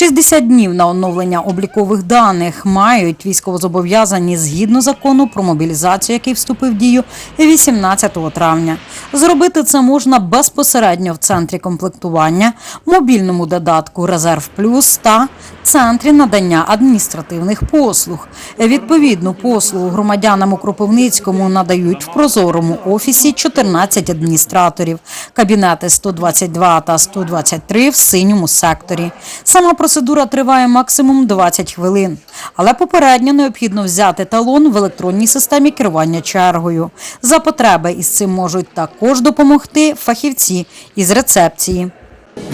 60 днів на оновлення облікових даних мають військовозобов'язані згідно закону про мобілізацію, який вступив в дію 18 травня. Зробити це можна безпосередньо в центрі комплектування, мобільному додатку Резерв Плюс та центрі надання адміністративних послуг. Відповідну послугу громадянам у Кропивницькому надають в прозорому офісі 14 адміністраторів, кабінети 122 та 123 в синьому секторі. Сама процедура триває максимум 20 хвилин, але попередньо необхідно взяти талон в електронній системі керування чергою. За потреби із цим можуть також допомогти фахівці із рецепції.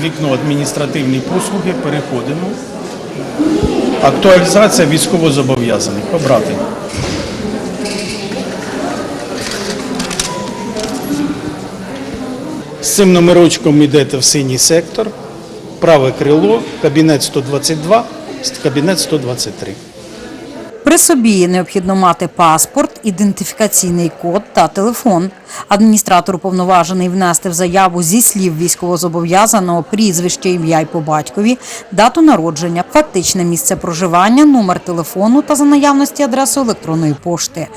Вікно адміністративні послуги переходимо. Актуалізація військовозобов'язаних. Обрати. З цим номерочком йдете в синій сектор, праве крило, кабінет 122, кабінет 123. При собі необхідно мати паспорт, ідентифікаційний код та телефон. Адміністратор уповноважений внести в заяву зі слів військовозобов'язаного прізвище, ім'я й по батькові, дату народження, фактичне місце проживання, номер телефону та за наявності адресу електронної пошти.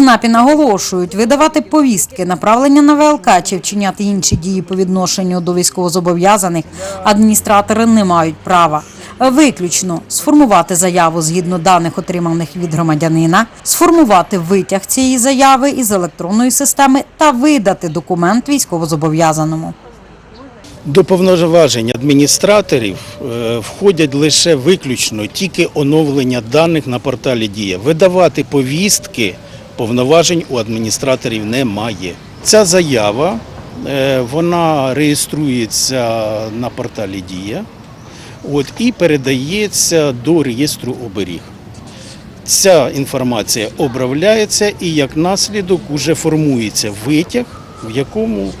ЦНАПі наголошують, видавати повістки, направлення на ВЛК чи вчиняти інші дії по відношенню до військовозобов'язаних адміністратори не мають права. Виключно сформувати заяву згідно даних, отриманих від громадянина, сформувати витяг цієї заяви із електронної системи та видати документ військовозобов'язаному. До повноважень адміністраторів е, входять лише виключно тільки оновлення даних на порталі Дія. Видавати повістки повноважень у адміністраторів немає. Ця заява е, вона реєструється на порталі Дія от, і передається до реєстру оберіг. Ця інформація обробляється і як наслідок вже формується витяг, в якому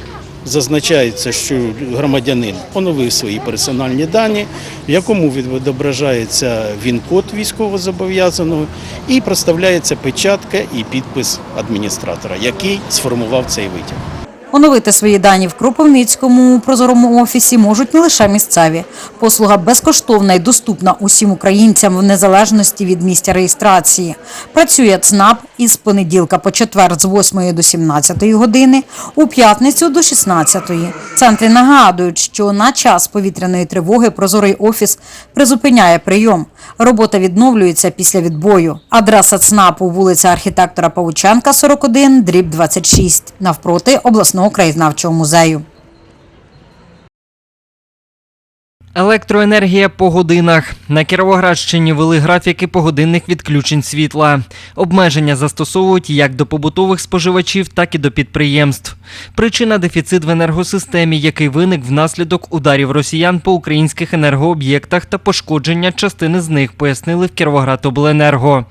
зазначається, що громадянин оновив свої персональні дані, в якому відображається він-код військовозобов'язаного і проставляється печатка і підпис адміністратора, який сформував цей витяг. Оновити свої дані в Кропивницькому прозорому офісі можуть не лише місцеві. Послуга безкоштовна і доступна усім українцям в незалежності від місця реєстрації. Працює ЦНАП із понеділка по четвер з 8 до 17 години, у п'ятницю до 16. Центри нагадують, що на час повітряної тривоги прозорий офіс призупиняє прийом. Робота відновлюється після відбою. Адреса ЦНАПу вулиця архітектора Павученка, 41, дріб 26, навпроти обласного краєзнавчого музею. Електроенергія по годинах. На Кіровоградщині вели графіки погодинних відключень світла. Обмеження застосовують як до побутових споживачів, так і до підприємств. Причина дефіцит в енергосистемі, який виник внаслідок ударів росіян по українських енергооб'єктах та пошкодження частини з них, пояснили в Кіровоградобленерго.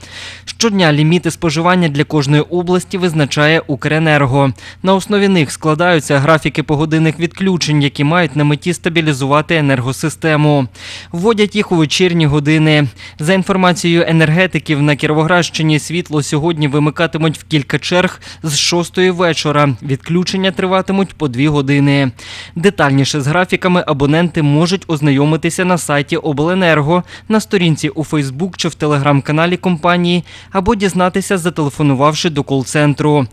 Щодня ліміти споживання для кожної області визначає Укренерго. На основі них складаються графіки погодинних відключень, які мають на меті стабілізувати енергосистему. Вводять їх у вечірні години. За інформацією енергетиків, на Кіровоградщині світло сьогодні вимикатимуть в кілька черг з 6 вечора. Відключення триватимуть по 2 години. Детальніше з графіками абоненти можуть ознайомитися на сайті Обленерго, на сторінці у Фейсбук чи в телеграм-каналі компанії, або дізнатися, зателефонувавши до кол-центру.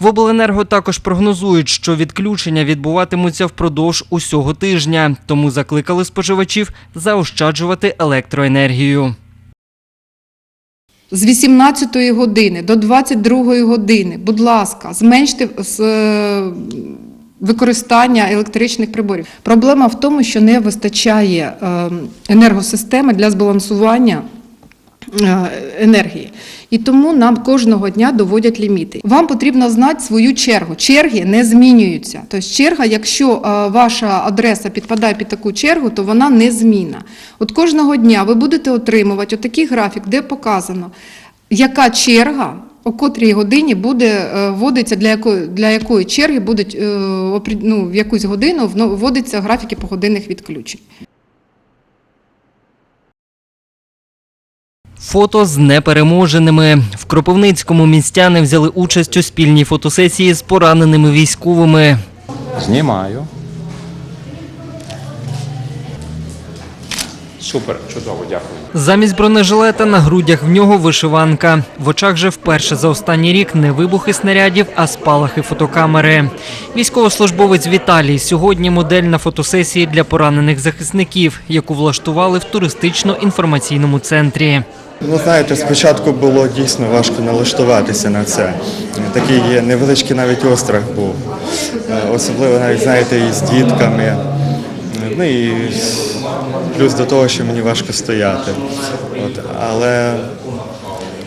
В Обленерго також прогнозують, що відключення відбуватимуться впродовж усього тижня, тому закликали споживачів заощаджувати електроенергію. З 18 години до 22 години, будь ласка, зменште е, використання електричних приборів. Проблема в тому, що не вистачає е, енергосистеми для збалансування е, енергії. І тому нам кожного дня доводять ліміти. Вам потрібно знати свою чергу. Черги не змінюються. Тобто черга, якщо е, ваша адреса підпадає під таку чергу, то вона не змінна. От кожного дня ви будете отримувати отакий графік, де показано, яка черга. О котрій годині буде е, вводиться для якої для якої черги будуть е, ну, в якусь годину вводиться графіки погодинних відключень. Фото з непереможеними. В Кропивницькому містяни взяли участь у спільній фотосесії з пораненими військовими. Знімаю. Супер, чудово, дякую. Замість бронежилета на грудях в нього вишиванка. В очах же вперше за останній рік не вибухи снарядів, а спалахи фотокамери. Військовослужбовець Віталій сьогодні модель на фотосесії для поранених захисників, яку влаштували в туристично-інформаційному центрі. Ну, знаєте, спочатку було дійсно важко налаштуватися на це. Такий є невеличкий навіть острах був. Е, Особливо навіть, знаєте, і з дітками. Е, Ну і плюс до того, що мені важко стояти. От, але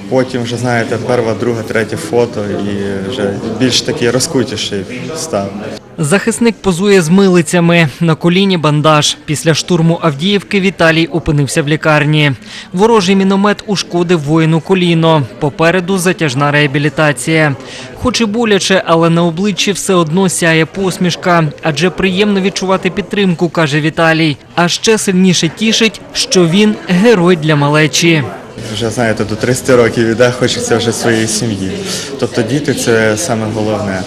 потім вже, знаєте, перше, друге, третє фото і вже більш такий розкутіший став. Захисник позує з милицями. На коліні бандаж. Після штурму Авдіївки Віталій опинився в лікарні. Ворожий міномет ушкодив воїну коліно. Попереду затяжна реабілітація. Хоч і боляче, але на обличчі все одно сяє посмішка. Адже приємно відчувати підтримку, каже Віталій. А ще сильніше тішить, що він герой для малечі. Вже знаєте, до 30 років іде, хочеться вже своєї сім'ї. Тобто діти це саме головне.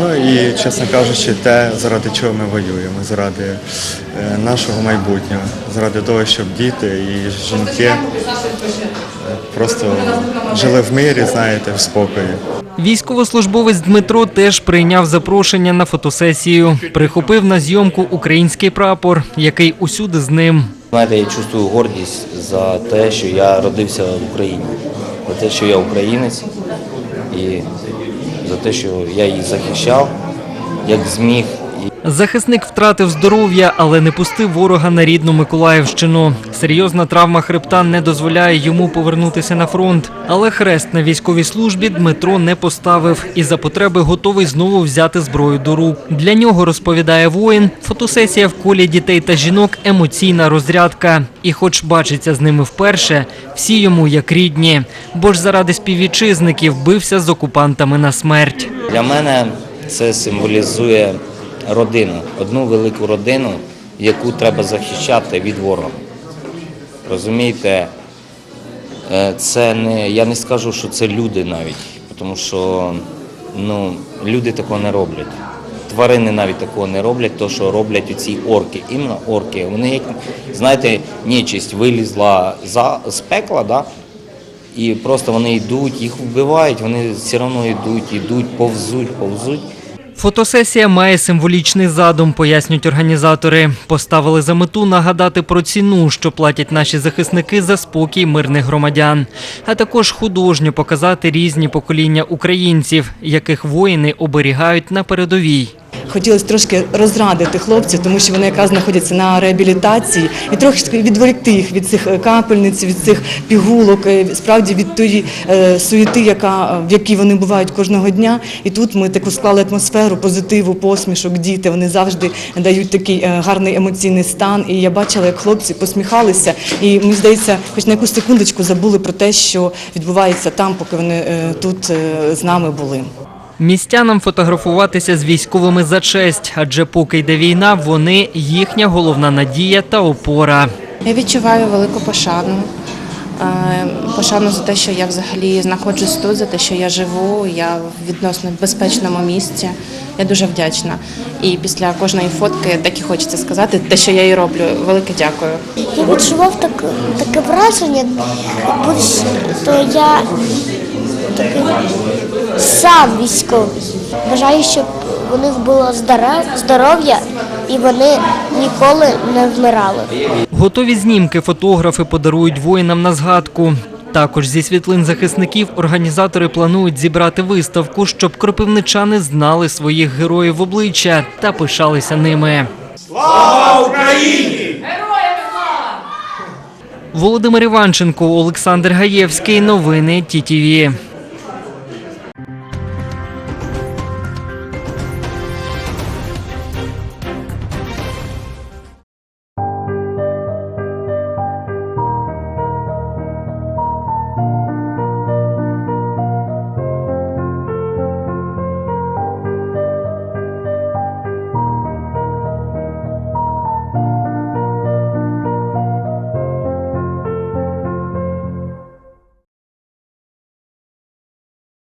Ну і, чесно кажучи, те, заради чого ми воюємо, заради е, нашого майбутнього, заради того, щоб діти і жінки е, просто жили в мирі, знаєте, в спокої. Військовослужбовець Дмитро теж прийняв запрошення на фотосесію. Прихопив на зйомку український прапор, який усюди з ним. Знаєте, я чувствую гордість за те, що я родився в Україні, за те, що я українець, і за те, що я її захищав, як зміг. Захисник втратив здоров'я, але не пустив ворога на рідну Миколаївщину. Серйозна травма хребта не дозволяє йому повернутися на фронт. Але хрест на військовій службі Дмитро не поставив і за потреби готовий знову взяти зброю до рук. Для нього розповідає воїн. Фотосесія в колі дітей та жінок емоційна розрядка. І, хоч бачиться з ними вперше, всі йому як рідні. Бо ж заради співвітчизників бився з окупантами на смерть. для мене це символізує родину, одну велику родину, яку треба захищати від ворога. Розумієте, Е, це не, я не скажу, що це люди навіть, тому що ну, люди такого не роблять. Тварини навіть такого не роблять, то що роблять оці орки. Іменно орки. Вони, як, знаєте, нечисть вилізла за, з пекла, да? і просто вони йдуть, їх вбивають, вони все одно йдуть, йдуть, повзуть, повзуть. Фотосесія має символічний задум, пояснюють організатори. Поставили за мету нагадати про ціну, що платять наші захисники за спокій мирних громадян, а також художньо показати різні покоління українців, яких воїни оберігають на передовій. Хотілося трошки розрадити хлопців, тому що вони якраз знаходяться на реабілітації, і трохи відволікти їх від цих е, капельниць, від цих пігулок, е, справді від тої е, суєти, яка в якій вони бувають кожного дня. І тут ми таку склали атмосферу, позитиву, посмішок, діти. Вони завжди дають такий гарний емоційний стан. І я бачила, як хлопці посміхалися, і мені здається, хоч на якусь секундочку забули про те, що відбувається там, поки вони тут з нами були. Містянам фотографуватися з військовими за честь, адже поки йде війна, вони їхня головна надія та опора. Я відчуваю велику пошану. Е, Пошану за те, що я взагалі знаходжусь тут, за те, що я живу, я в відносно безпечному місці. Я дуже вдячна. І після кожної фотки так і хочеться сказати, те, що я і роблю. Велике дякую. Я відчував так, таке враження, то я сам військовий. Бажаю, щоб у них було здоро- здоров'я і вони ніколи не вмирали. Готові знімки фотографи подарують воїнам на згадку. Також зі світлин захисників організатори планують зібрати виставку, щоб кропивничани знали своїх героїв в обличчя та пишалися ними. Слава Україні! Героям слава! Володимир Іванченко, Олександр Гаєвський. Новини ТІТІВІ.